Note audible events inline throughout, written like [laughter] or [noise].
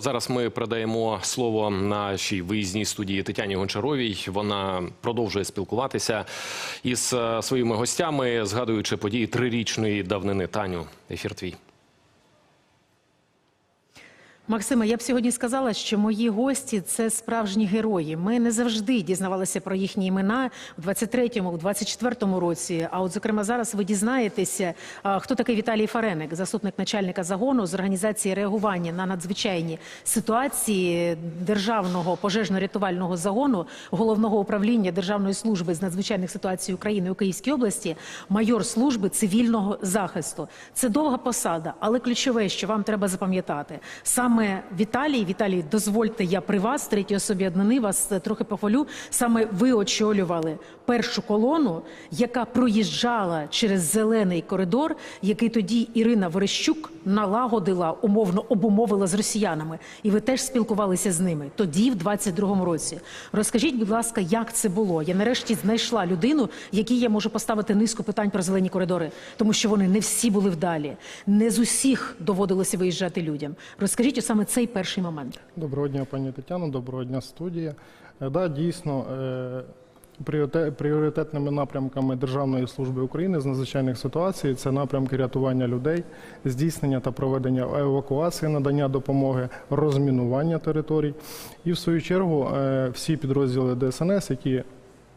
Зараз ми передаємо слово нашій виїзній студії Тетяні Гончаровій. Вона продовжує спілкуватися із е, своїми гостями, згадуючи події трирічної давнини. Таню, ефір твій. Максиме, я б сьогодні сказала, що мої гості це справжні герої. Ми не завжди дізнавалися про їхні імена у 23-му, у 24-му році. А от, зокрема, зараз ви дізнаєтеся, хто такий Віталій Фареник, заступник начальника загону з організації реагування на надзвичайні ситуації державного пожежно-рятувального загону головного управління Державної служби з надзвичайних ситуацій України у Київській області, майор служби цивільного захисту. Це довга посада, але ключове, що вам треба запам'ятати, саме Віталій, Віталій, дозвольте, я при вас, третій особі однини, вас е, трохи похвалю. Саме ви очолювали першу колону, яка проїжджала через зелений коридор, який тоді Ірина Верещук налагодила, умовно обумовила з росіянами. І ви теж спілкувалися з ними тоді, в 22-му році. Розкажіть, будь ласка, як це було? Я нарешті знайшла людину, якій я можу поставити низку питань про зелені коридори, тому що вони не всі були вдалі, не з усіх доводилося виїжджати людям. Розкажіть саме цей перший момент. Доброго дня, пані Тетяно, доброго дня, студія. Е, Да, дійсно, е, пріоритетними напрямками Державної служби України з надзвичайних ситуацій це напрямки рятування людей, здійснення та проведення евакуації, надання допомоги, розмінування територій. І в свою чергу е, всі підрозділи ДСНС, які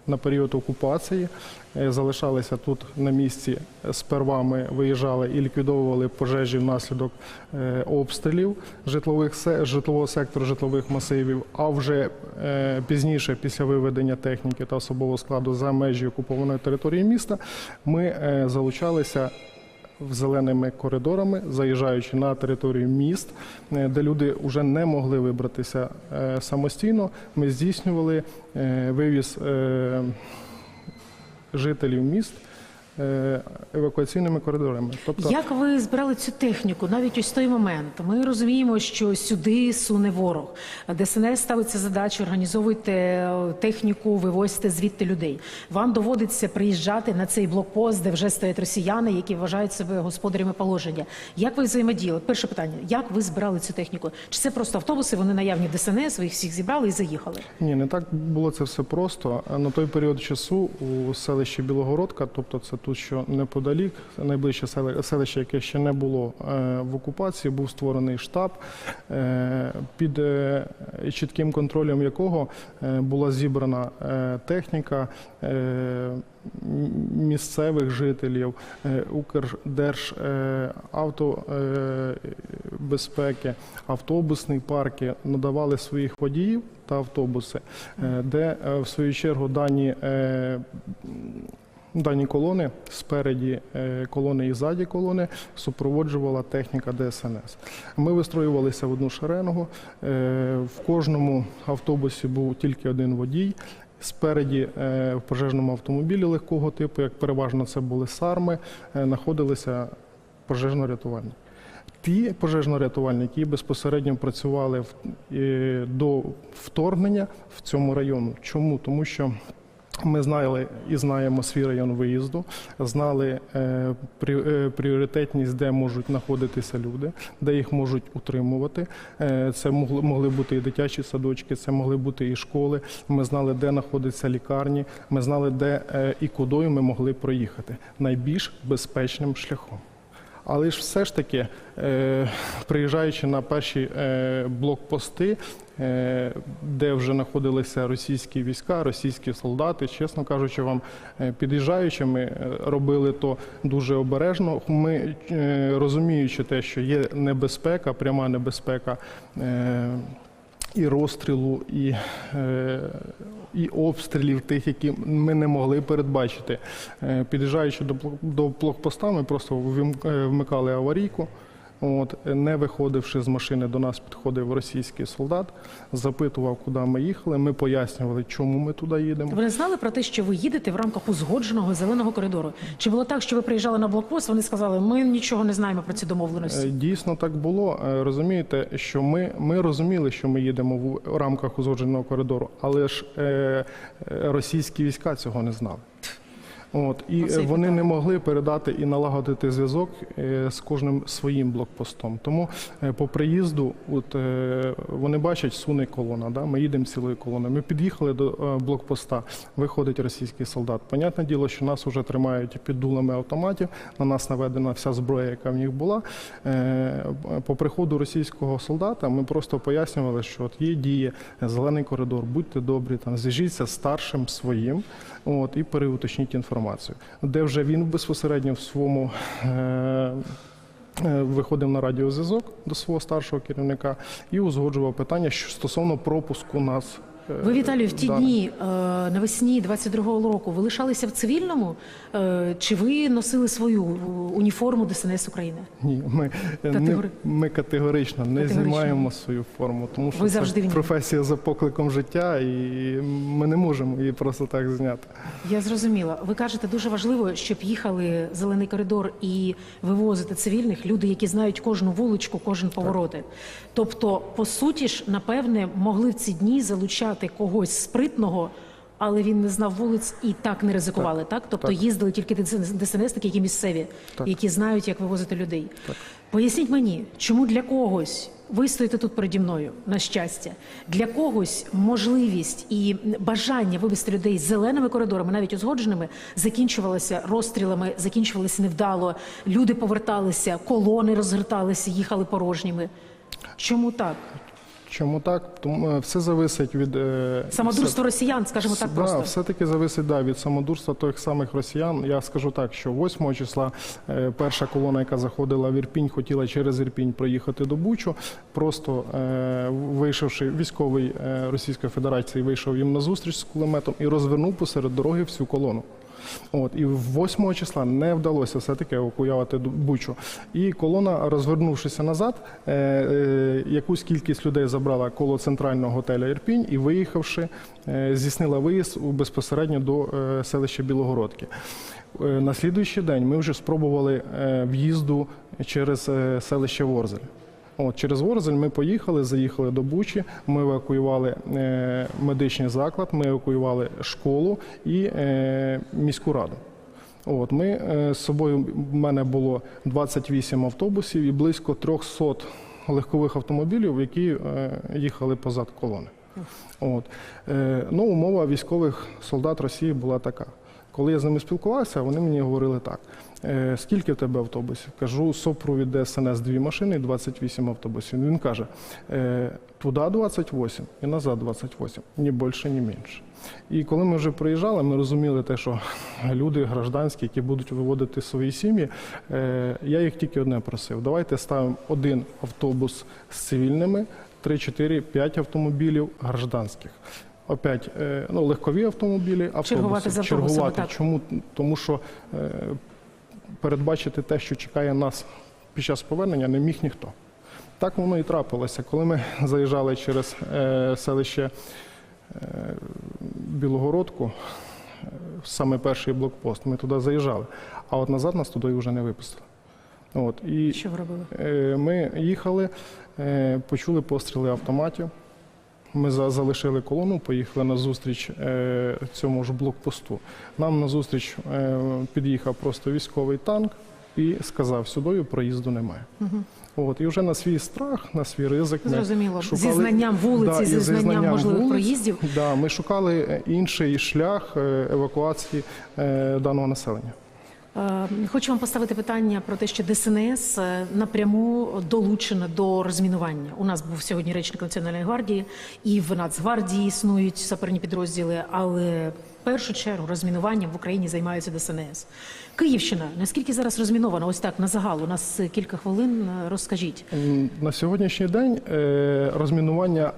на період окупації е, залишалися тут на місці. Сперва ми виїжджали і ліквідовували пожежі внаслідок е, обстрілів житлових житлового сектору житлових масивів. А вже е, пізніше, після виведення техніки та особового складу за межі окупованої території міста, ми е, залучалися зеленими коридорами, заїжджаючи на територію міст, е, де люди вже не могли вибратися е, самостійно. Ми здійснювали е, вивіз жителів міст евакуаційними коридорами. Тобто, Як ви збирали цю техніку? Навіть ось той момент. Ми розуміємо, що сюди суне ворог. ДСНС ставиться задачу, організовуйте е, техніку, вивозьте звідти людей. Вам доводиться приїжджати на цей блокпост, де вже стоять росіяни, які вважають себе господарями положення. Як ви взаємодіяли? Перше питання: як ви збирали цю техніку? Чи це просто автобуси? Вони наявні в ДСНС, ви їх всіх зібрали і заїхали? Ні, не так було це все просто. На той період часу у селищі Білогородка, тобто це тут, що неподалік, найближче селище, яке ще не було е, в окупації, був створений штаб, е, під е, чітким контролем якого була зібрана техніка. Місцевих жителів, Укрдержавтобезпеки, автобусні парки надавали своїх водіїв та автобуси, де в свою чергу дані Дані колони спереді е, колони і ззаді колони супроводжувала техніка ДСНС. Ми вистроювалися в одну шеренгу. е, В кожному автобусі був тільки один водій. Спереді е, в пожежному автомобілі легкого типу, як переважно це були сарми, знаходилися пожежно-рятувальники. Ті пожежно-рятувальники, які безпосередньо працювали до вторгнення в цьому району. Чому? Тому що ми знали і знаємо свій район виїзду, знали е, е, пріоритетність, де можуть знаходитися люди, де їх можуть утримувати. Е, це могли, могли бути і дитячі садочки, це могли бути і школи. Ми знали, де знаходяться лікарні. Ми знали, де е, і кудою ми могли проїхати найбільш безпечним шляхом. Але ж все ж таки, е, приїжджаючи на перші е, блокпости, е, де вже знаходилися російські війська, російські солдати, чесно кажучи, вам під'їжджаючи, ми робили то дуже обережно. Ми розуміючи те, що є небезпека, пряма небезпека. І розстрілу, і, е, і обстрілів тих, які ми не могли передбачити. Е, під'їжджаючи до, до блокпоста, ми просто е, вмикали аварійку. От, не виходивши з машини, до нас підходив російський солдат, запитував, куди ми їхали. Ми пояснювали, чому ми туди їдемо. Ви не знали про те, що ви їдете в рамках узгодженого зеленого коридору? Чи було так, що ви приїжджали на блокпост? Вони сказали, ми нічого не знаємо про ці домовленості. Е, Дійсно так було. Е, Розумієте, що ми, ми розуміли, що ми їдемо в рамках узгодженого коридору, але ж е, е, російські війська цього не знали. От і Оце е, вони питання. не могли передати і налагодити зв'язок е, з кожним своїм блокпостом. Тому е, по приїзду, от е, вони бачать, суне колона. Да? Ми їдемо цілою колоною. Ми під'їхали до блокпоста. Виходить російський солдат. Понятне діло, що нас вже тримають під дулами автоматів. На нас наведена вся зброя, яка в них була. По приходу російського солдата ми просто пояснювали, що от є діє зелений коридор, будьте добрі, там зв'яжіться з старшим своїм, от і переуточніть інформацію, де вже він безпосередньо в своєму. Е, е, Виходив на радіозв'язок до свого старшого керівника і узгоджував питання що стосовно пропуску нас. Ви, Віталію, в ті далі. дні е, навесні 22-го року ви лишалися в цивільному? Е, чи ви носили свою е, уніформу ДСНС України? Ні, ми, е, не, ми категорично не Категорично. знімаємо свою форму, тому що Ви це завжди професія за покликом життя, і ми не можемо її просто так зняти. Я зрозуміла. Ви кажете, дуже важливо, щоб їхали зелений коридор і вивозити цивільних люди, які знають кожну вуличку, кожен повороти. Тобто, по суті ж, напевне, могли в ці дні залучати когось спритного. Але він не знав вулиць і так не ризикували, так? Тобто так. їздили тільки ДСНСники, які місцеві, Так. які знають, як вивозити людей. Поясніть мені, чому для когось ви стоїте тут переді мною, на щастя, для когось можливість і бажання вивести людей зеленими коридорами, навіть узгодженими, закінчувалося розстрілами, закінчувалися невдало. Люди поверталися, колони розгорталися, їхали порожніми. Чому так? Чому так? Тому е, все зависить від е, Самодурство росіян, скажімо так, Да, просто. все-таки зависить да, від самодурства тих самих росіян. Я скажу так, що 8 числа е, перша колона, яка заходила в Ірпінь, хотіла через Ірпінь проїхати до Бучу. Просто вийшовши військовий Російської Федерації, вийшов їм на зустріч з кулеметом і розвернув посеред дороги всю колону. От і 8 числа не вдалося все-таки евакуювати Бучу. І колона, розвернувшися назад, е, е, якусь кількість людей забрала коло центрального готеля Ірпінь і виїхавши, е, здійснила виїзд безпосередньо до е, селища Білогородки. Е, На слідуючий день ми вже спробували е, в'їзду через е, селище Ворзель. От, через Ворзель ми поїхали, заїхали до Бучі, ми евакуювали е, медичний заклад, ми евакуювали школу і е, міську раду. От, ми е, з собою, в мене було 28 автобусів і близько 300 легкових автомобілів, які е, їхали позад колони. От. Е, ну, умова військових солдат Росії була така. Коли я з ними спілкувався, вони мені говорили так: е, скільки в тебе автобусів? Кажу, супровід ДСНС дві машини і 28 автобусів. Він каже, е, туди 28 і назад 28, ні більше, ні менше. І коли ми вже приїжджали, ми розуміли те, що [laughs] люди гражданські, які будуть виводити свої сім'ї, е, я їх тільки одне просив: давайте ставимо один автобус з цивільними, 3, 4, 5 автомобілів гражданських. Опять е, ну, легкові автомобілі, автобуси. Чергувати з автобусами, Чергувати. так. Чому? Тому що е, передбачити те, що чекає нас під час повернення, не міг ніхто. Так воно і трапилося. Коли ми заїжджали через е, селище Білогородку, саме перший блокпост, ми туди заїжджали, а от назад нас туди вже не випустили. От, і Що ви робили? Ми їхали, почули постріли автоматів. Ми за- залишили колону, поїхали на зустріч е, цьому ж блокпосту. Нам на зустріч е, під'їхав просто військовий танк і сказав, сюдою проїзду немає. От, і вже на свій страх, на свій ризик. Зрозуміло. шукали- Зі знанням вулиці, і зі знанням можливих вулиць, проїздів. Да, ми шукали інший шлях е, евакуації даного населення. Е, Хочу вам поставити питання про те, що ДСНС е, напряму долучена до розмінування. У нас був сьогодні речник Національної гвардії, і в Нацгвардії існують саперні підрозділи, але в першу чергу розмінуванням в Україні займаються ДСНС. Київщина, наскільки зараз розмінована? Ось так на загал. У нас кілька хвилин. е, Розкажіть. На сьогоднішній день е, розмінування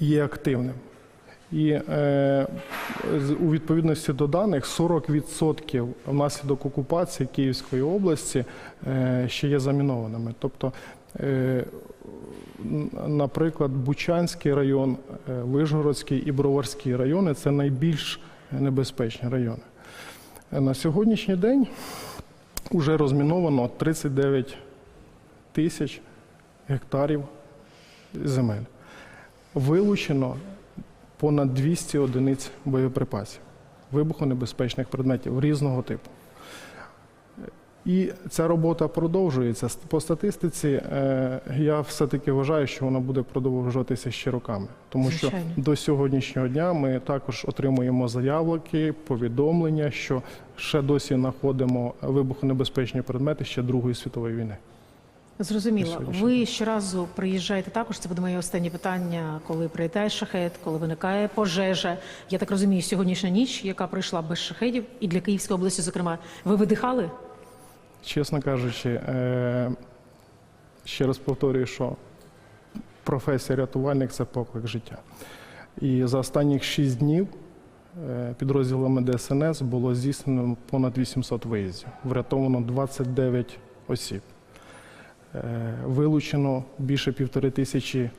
є активним. І е, у відповідності до даних 40% внаслідок окупації Київської області е, ще є замінованими. Тобто, е, наприклад, Бучанський район, е, Вишгородський і Броварський райони це найбільш небезпечні райони. Е, На сьогоднішній день вже розміновано 39 тисяч гектарів земель. Вилучено понад 200 одиниць боєприпасів. вибухонебезпечних предметів різного типу. І ця робота продовжується. По статистиці е, я все-таки вважаю, що вона буде продовжуватися ще роками, тому що Звичайно. до сьогоднішнього дня ми також отримуємо заявки, повідомлення, що ще досі знаходимо вибухонебезпечні предмети ще Другої світової війни. Зрозуміло. Ви щоразу приїжджаєте також. Це буде моє останнє питання, коли прилітає шахет, коли виникає пожежа. Я так розумію, сьогоднішня ніч, яка пройшла без шахедів, і для Київської області, зокрема, ви видихали? Чесно кажучи, е, ще раз повторюю, що професія рятувальник це поклик життя. І за останніх 6 днів е, підрозділами ДСНС було здійснено понад 800 виїздів. Врятовано 29 осіб. Е, Вилучено більше півтори тисячі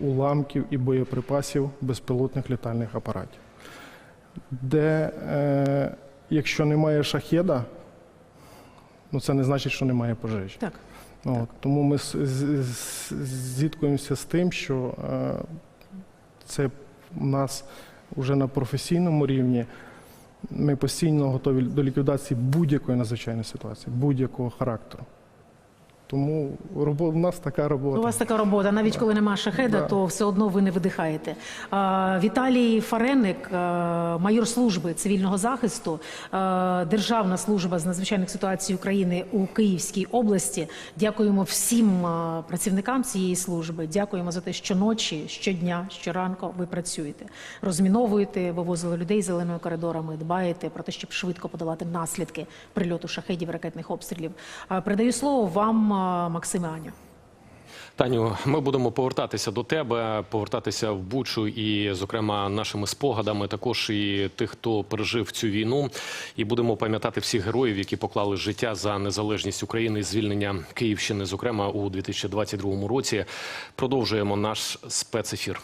уламків і боєприпасів безпілотних літальних апаратів. Де, е, якщо немає шахеда, ну це не значить, що немає пожежі. Так. Ну, От, тому ми з- з- з- зіткуємося з тим, що е, це в нас вже на професійному рівні. Ми постійно готові до ліквідації будь-якої надзвичайної ситуації, будь-якого характеру. Тому робо, в нас така робота. У вас така робота. Навіть коли немає шахеда, Да. то все одно ви не видихаєте. А, Віталій Фареник, а, майор служби цивільного захисту, а, Державна служба з надзвичайних ситуацій України у Київській області. Дякуємо всім а, працівникам цієї служби. Дякуємо за те, що ночі, щодня, щоранку ви працюєте, розміновуєте, вивозили людей зеленими коридорами, дбаєте про те, щоб швидко подолати наслідки прильоту шахедів, ракетних обстрілів. А, Передаю слово вам, а, Максиме Таню, ми будемо повертатися до тебе, повертатися в Бучу і, зокрема, нашими спогадами, також і тих, хто пережив цю війну, і будемо пам'ятати всіх героїв, які поклали життя за незалежність України і звільнення Київщини, зокрема у 2022 році. Продовжуємо наш спецефір.